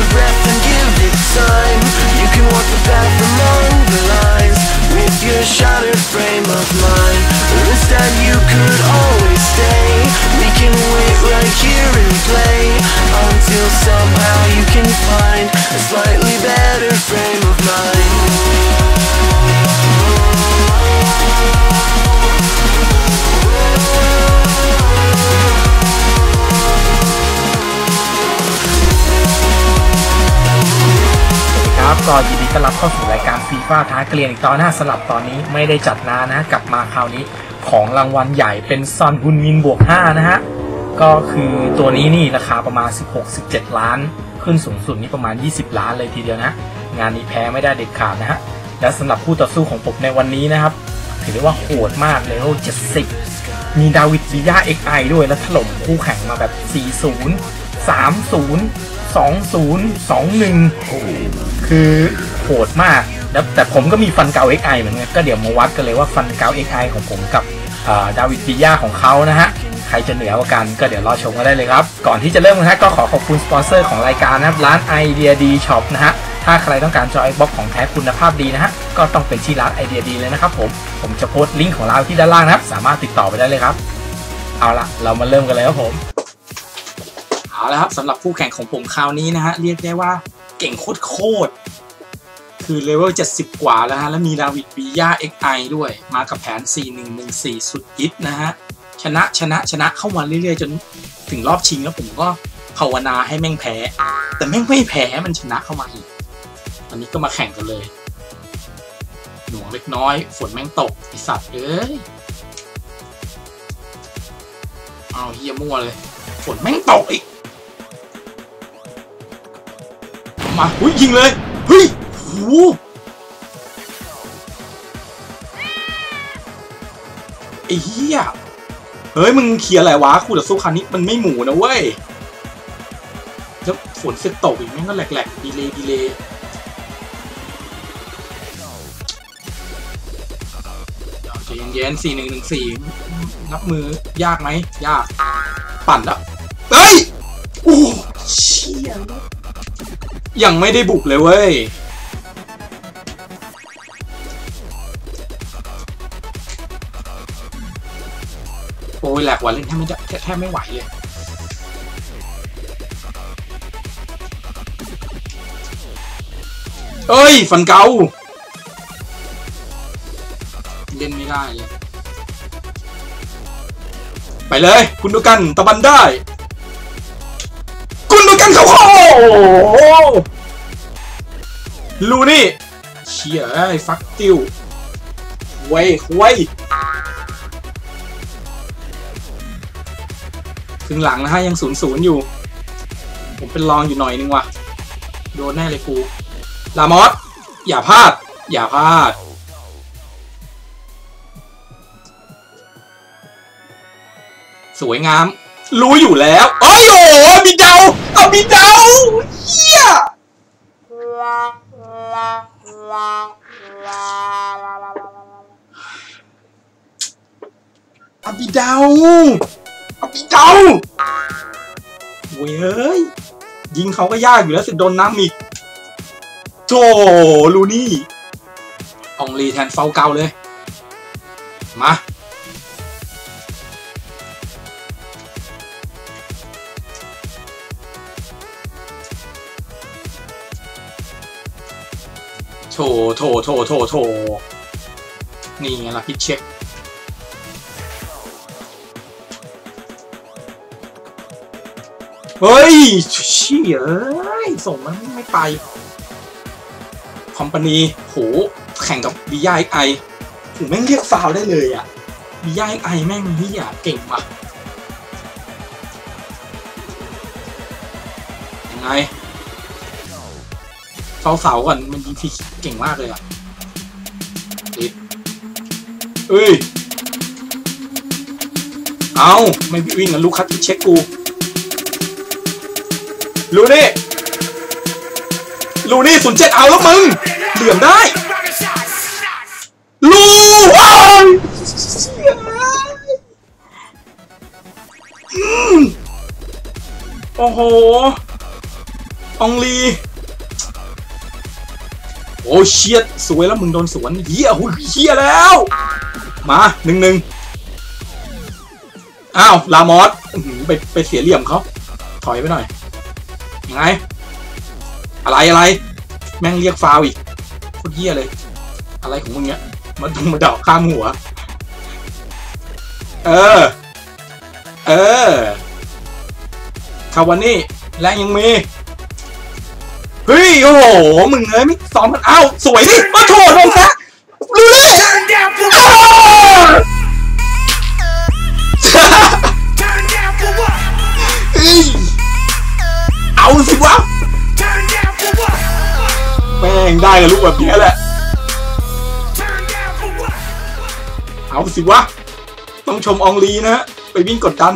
a breath and give it time. You can walk the path among the lines with your shattered frame of mind. Or instead, you could always stay. We can wait right here and play until somehow you can find a slightly better frame of mind. รับก็ยินดีต้อนรับเข้าสู่รายการฟีฟ่าท้าเกลียนอีกตอนหน้าสลับตอนนี้ไม่ได้จัดนานนะกลับมาคราวนี้ของรางวัลใหญ่เป็นซอนฮุนมินบวก 5 นะฮะ ก็คือตัวนี้นี่ราคาประมาณ 16-17 ล้าน ขึ้นสูงสุดนี่ประมาณ 20 ล้านเลยทีเดียวนะ งานนี้แพ้ไม่ได้เด็ดขาดนะฮะ และสำหรับคู่ต่อสู้ของผมในวันนี้นะครับ ถือได้ว่าโหดมากเลยโอ้70 มีดาวิดวิยาเอ็กไอด้วยแล้วถล่มคู่แข่งมาแบบ 40 30 20 21 คือโหดมากแล้วแต่ผมก็มีฟันเกา XI เหมือนกันก็เดี๋ยวมาวัดกันเลยว่าฟันเกา XI ของผมกับดาวิดปิยาของเขานะฮะ ใครจะเหนือกว่ากันก็เดี๋ยวรอชมกันได้เลยครับ ก่อนที่จะเริ่มนะฮะก็ขอขอบคุณสปอนเซอร์ของรายการนะครับร้านไอเดียดีช็อปนะฮะถ้าใครต้องการจอยบ็อกของแท้คุณภาพดีนะฮะ ก็ต้องเป็นที่ร้านไอเดียดีเลยนะครับผม ผมจะโพสต์ลิงก์ของเราที่ด้านล่างนะครับ สามารถติดต่อไปได้เลยครับ เอาละเรามาเริ่มกันเลยครับผม เอาละครับสำหรับคู่แข่งของผมคราวนี้นะฮะเรียกได้ว่า เก่งโคตรโคตรคือเลเวล70 กว่าแล้วฮะ แล้วมีดาวิดวียา XI ด้วย มากับแผน 4114 สุดยิดนะฮะ ชนะชนะชนะเข้ามาเรื่อยๆ จนถึงรอบชิงแล้วผมก็ภาวนาให้แม่งแพ้ แต่แม่งไม่แพ้มันชนะเข้ามาอีกตอนนี้ก็มาแข่งกันเลย หน่วงเล็กน้อย ฝนแม่งตกไอสัตว์เอ้ยเอาเฮียมั่วเลย ฝนแม่งตกอีก มาหุ้ยยิงเลยเฮ้ยโหไอ้เหี้ยเฮ้ยมึงเคลียร์อะไรวะคู่ต่อสู้คันนี้มันไม่หมูนะเว้ยแล้วฝนเสร็จตกอีกแม่งก็แหลกๆดีเลยดีเลยใจเย็นๆสี่หนึ่งหนึ่งสี่นับมือยากไหมยาก ปั่นแล้วเฮ้ยโอ้เชี่ย ยังไม่ได้บุกเลยเว้ย โอ้ยแหลกว่ะเล่นแทบไม่ได้แทบแทบไม่ไหวเลยเอ้ย ฟันเกาเล่นไม่ได้เลย ไปเลย คุณดูกันตะบันได้ คุณดูกันเขาโอ้โหลูนี่เชี่ยไอ้ฟักติวไว้ไว้ถึงหลังนะฮะยังศูนย์ศูนย์อยู่ ผมเป็นรองอยู่หน่อยนึงว่ะ โดนแน่เลยกู ลามอส อย่าพลาด อย่าพลาดสวยงาม รู้อยู่แล้วโอ้ยโอ้โหมีเดาเอามีเดาเฮียอามีเดาเอามีเดาเว้ย ยิงเขาก็ยากอยู่แล้วสิโดนน้ำอีกโธ่ลูนี่ อองลีแทนเฟาเกาเลย มา ถโถโถโถโถนี่ไงล่ะพิชเช็คเฮ้ยชี่ยเอ้ยส่งมันไม่ไป คอมพานีโห แข่งกับบีย่าไอถึงแม่งเรียกฟาวได้เลยอะบีย่าไอแม่งนี่อะเก่งว่ะยังไง เสาเสาก่อนมันยิงฟรีเก่งมากเลยอะเอ้ย เอาไม่วิ่งกันลูกคัดเช็คกูลูนี่ลูนี่ศูนย์เจ็ดเอาแล้วมึง เหลื่อมได้ ลูอ้ายโอ้โห องลี อ้เชียดสวยแล้วมึงโดนสวนเฮียหุเฮียแล้ว มาหนึ่งหนึ่งอ้าวลามอสไปไปเสียเหลี่ยมเขาถอยไปหน่อยยังไง อะไรอะไร แม่งเรียกฟาวอีกโคตรเฮียเลย อะไรของมึงเนี่ยมาดุงมาเดาข้ามหัว เออ เออคาวานี่แรงยังมี เฮ้ย โอ้โห มึงเอ้ยไม่ซ้อมกันอ้าวสวยดิมาโถลงซะรู้เลย Turn down for อ้าว Turn down for what? เฮ้ยเอาสิวะแม่งได้กับลูกแบบนี้แหละ เอาสิวะ ต้องชมองลีนะฮะ ไปวิ่งกดดัน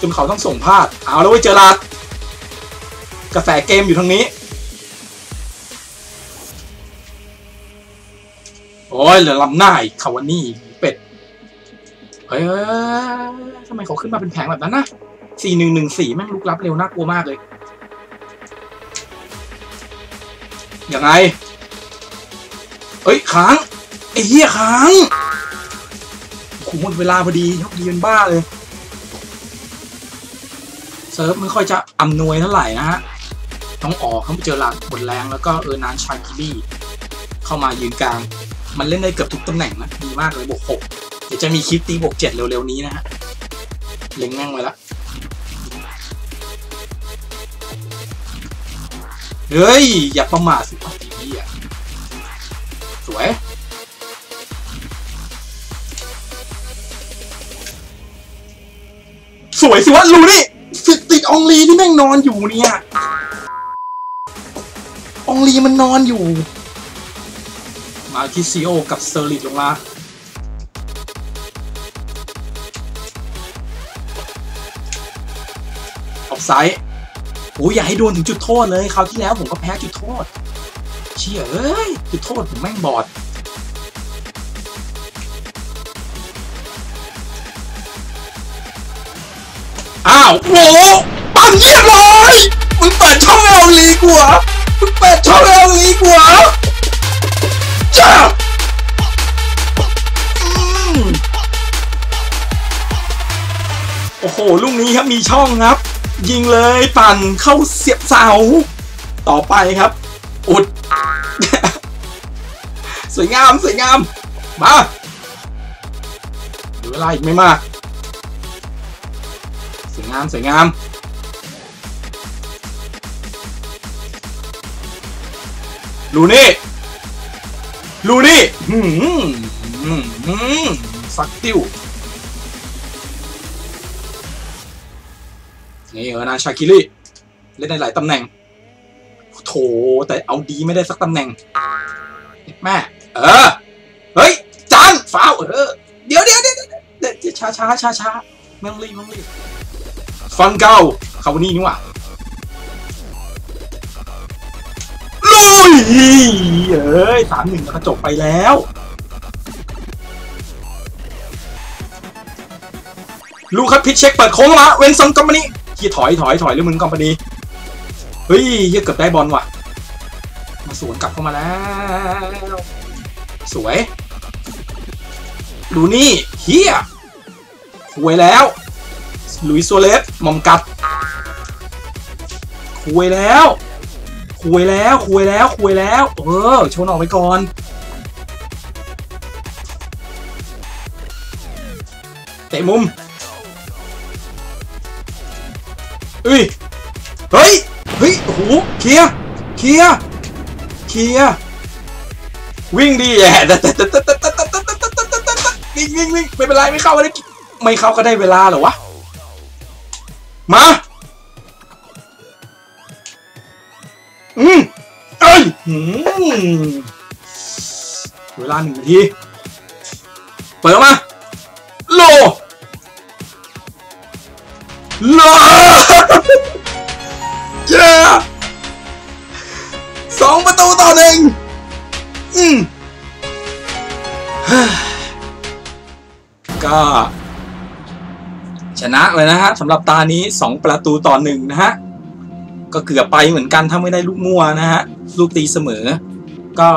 จนเขาต้องส่งพลาด เอาแล้วเว้เจอราด กระแสเกมอยู่ทางนี้ โอ้ยเหลือลำหน้าอีกคาวานี่เป็ด เฮ้ยทำไมเขาขึ้นมาเป็นแผงแบบนั้นนะสี่หนึ่งหนึ่งสี่แม่งลุกลับเร็วน่ากลัวมากเลย ยังไง เอ้ยค้างไอ้เหี้ยค้างโอ้โหมดเวลาพอดียกดีเป็นบ้าเลย เซิร์ฟไม่ค่อยจะอำนวยเท่าไหร่นะฮะ ต้องออกต้องไปเจอหลังหมดแรงแล้วก็เออนานชาคิรี่เข้ามายืนกลาง มันเล่นได้เกือบทุกตำแหน่งนะดีมากเลยบวกหกเดี๋ยวจะมีคลิปตีบวกเจ็ดเร็วๆนี้นะฮะเล็งแม่งไว้ละเฮ้ย อย่าประมาทสิวะทีนี้อะสวยสวยสิวะลูนี่สิติดอองลีที่แม่งนอนอยู่เนี่ย องลีมันนอนอยู่ มาที่ซีโอกับเซอร์ลิตลงมาออฟไซด์โอ้ยอย่าให้โดนถึงจุดโทษเลยคราวที่แล้วผมก็แพ้จุดโทษ เชี่ยเอ้ย จุดโทษผมแม่งบอดอ้าวโหปั๊มเยี่ยมเลยมึงเปิดช่องให้เอาลีกูเหรอ มึงเปิดช่องให้เอาลีกหรอจ้าอืมโอ้โห ลูกนี้ครับมีช่องครับ ยิงเลยปั่นเข้าเสียบเสา ต่อไปครับ อุด สวยงามสวยงาม มาเหลือเวลาอีกไม่มากสวยงามสวยงาม ลูนี่ลูนี่หืมหืมหืมสักติ้วนี่เออนาชาคิริเล่นในหลายตำแหน่ง โถแต่เอาดีไม่ได้สักตำแหน่ง แม่ เออ เฮ้ยจานฟาวเออ เดี๋ยวเดี๋ยวเดี๋ยวเดี๋ยวเดี๋ยวช้าช้าช้าช้าไม่ต้องรีบไม่ต้องรีบฟันเก้าคาวานี่นี่หว่า เอ้ยสามหนึ่งก็จบไปแล้วลูกครับพิชเช็คเปิดโค้งมาเวนซังกัมปานีเฮียถอยถอยถอยเลยมึงกัมปานีเฮ้ยเฮียเกือบได้บอลว่ะ มาสวนกลับเข้ามาแล้ว สวย ดูนี่เฮียหวยแล้วลุยส์ซัวเรสมอมกัดคุยแล้ว คุยแล้วคุยแล้วคุยแล้ว เออชนออกไปก่อน เตะมุมเอ้ย เฮ้ย เฮ้ย โอ้โห เคลียเคลียเคลียวิ่งดีแหละวิ่งวิ่งวิ่งไม่เป็นไรไม่เข้าอะไรไม่เข้าก็ได้เวลาเหรอวะ มา เวลาหนึ่งนาที เปิดออกมา โล โลเย้สองประตูต่อหนึ่งอืมก็ชนะเลยนะฮะสำหรับตานี้ 2 ประตูต่อหนึ่งนะฮะ ก็เกือบไปเหมือนกันถ้าไม่ได้ลูกมั่วนะฮะ ลูกตีเสมอ ก็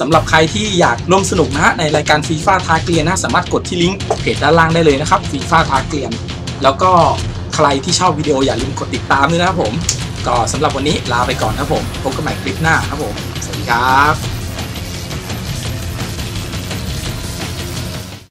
สำหรับใครที่อยากร่วมสนุกนะฮะในรายการฟีฟ่าทาเกลียนนะสามารถกดที่ลิงก์เพจด้านล่างได้เลยนะครับฟีฟ่าทาเกลียนแล้วก็ใครที่ชอบวิดีโออย่าลืมกดติดตามด้วยนะครับผม ก็สำหรับวันนี้ลาไปก่อนนะผมพบกันใหม่คลิปหน้าครับผม สวัสดีครับ